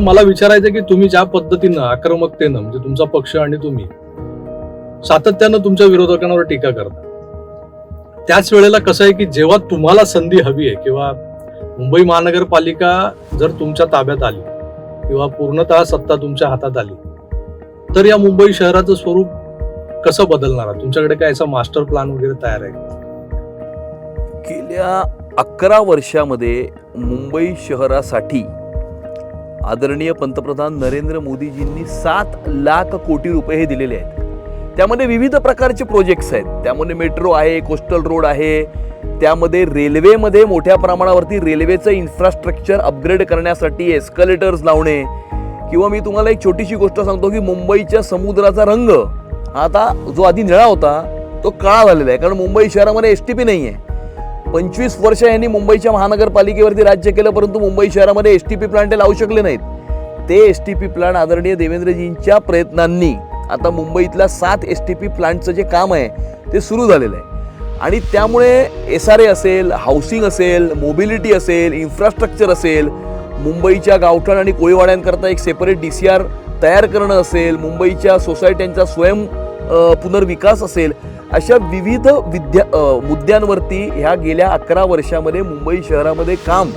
मला विचारायचं की तुम्ही ज्या पद्धतीनं आक्रमकतेनं म्हणजे तुमचा पक्ष आणि तुम्ही सातत्यानं तुमच्या विरोधकांवर टीका करता त्याच वेळेला कसं आहे की जेव्हा तुम्हाला संधी हवी आहे किंवा मुंबई महानगरपालिका जर तुमच्या ताब्यात आली किंवा पूर्णतः सत्ता तुमच्या हातात आली तर या मुंबई शहराचं स्वरूप कसं बदलणार आहे? तुमच्याकडे काय असा मास्टर प्लॅन वगैरे तयार आहे गेल्या अकरा वर्षामध्ये मुंबई शहरासाठी आदरणीय पंतप्रधान नरेंद्र मोदीजींनी सात लाख कोटी रुपये हे दिलेले आहेत. त्यामध्ये विविध प्रकारचे प्रोजेक्ट्स आहेत. त्यामध्ये मेट्रो आहे कोस्टल रोड आहे. त्यामध्ये रेल्वेमध्ये मोठ्या प्रमाणावरती रेल्वेचं इन्फ्रास्ट्रक्चर अपग्रेड करण्यासाठी एस्कलेटर्स लावणे. किंवा मी तुम्हाला एक छोटीशी गोष्ट सांगतो की मुंबईच्या समुद्राचा रंग आता जो आधी निळा होता तो काळा झालेला आहे. कारण मुंबई शहरामध्ये एस टी पी नाही आहे पंचवीस वर्ष यांनी मुंबईच्या महानगरपालिकेवरती राज्य केलं परंतु मुंबई शहरामध्ये एस टी पी प्लांट हे लावू शकले नाहीत. ते एस टी पी प्लांट आदरणीय देवेंद्रजींच्या प्रयत्नांनी आता मुंबईतल्या सात एस टी पी प्लांटचं जे काम आहे ते सुरू झालेलं आहे. आणि त्यामुळे एस आर ए असेल हाऊसिंग असेल मोबिलिटी असेल इन्फ्रास्ट्रक्चर असेल मुंबईच्या गावठाण आणि कोळीवाड्यांकरता एक सेपरेट डी सी आर तयार करणं असेल मुंबईच्या सोसायट्यांचा स्वयं पुनर्विकास असेल अशा विविध विद्या मुद्द्यांवरती ह्या गेल्या अकरा वर्षामध्ये मुंबई शहरामध्ये काम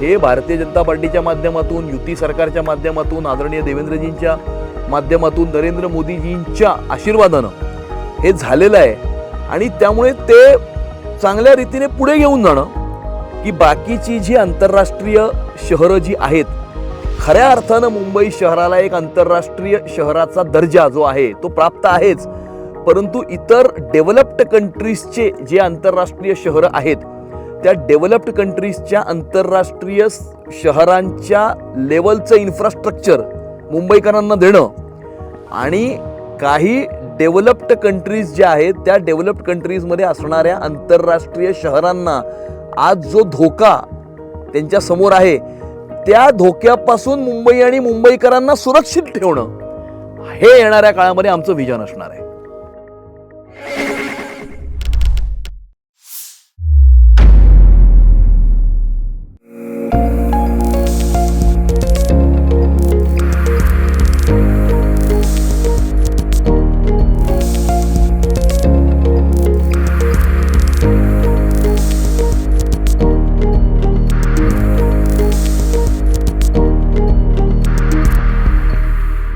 हे भारतीय जनता पार्टीच्या माध्यमातून युती सरकारच्या माध्यमातून आदरणीय देवेंद्रजींच्या माध्यमातून नरेंद्र मोदीजींच्या आशीर्वादानं हे झालेलं आहे. आणि त्यामुळे ते चांगल्या रीतीने पुढे घेऊन जाणं की बाकीची जी आंतरराष्ट्रीय शहरं जी आहेत खऱ्या अर्थानं मुंबई शहराला एक आंतरराष्ट्रीय शहराचा दर्जा जो आहे तो प्राप्त आहेच. परंतु इतर डेव्हलप्ड कंट्रीजचे जे आंतरराष्ट्रीय शहरं आहेत त्या डेव्हलप्ड कंट्रीजच्या आंतरराष्ट्रीय शहरांच्या लेवलचं इन्फ्रास्ट्रक्चर मुंबईकरांना देणं आणि काही डेव्हलप्ड कंट्रीज ज्या आहेत त्या डेव्हलप्ड कंट्रीजमध्ये असणाऱ्या आंतरराष्ट्रीय शहरांना आज जो धोका त्यांच्यासमोर आहे त्या धोक्यापासून मुंबई आणि मुंबईकरांना सुरक्षित ठेवणं हे येणाऱ्या काळामध्ये आमचं विजन असणार आहे.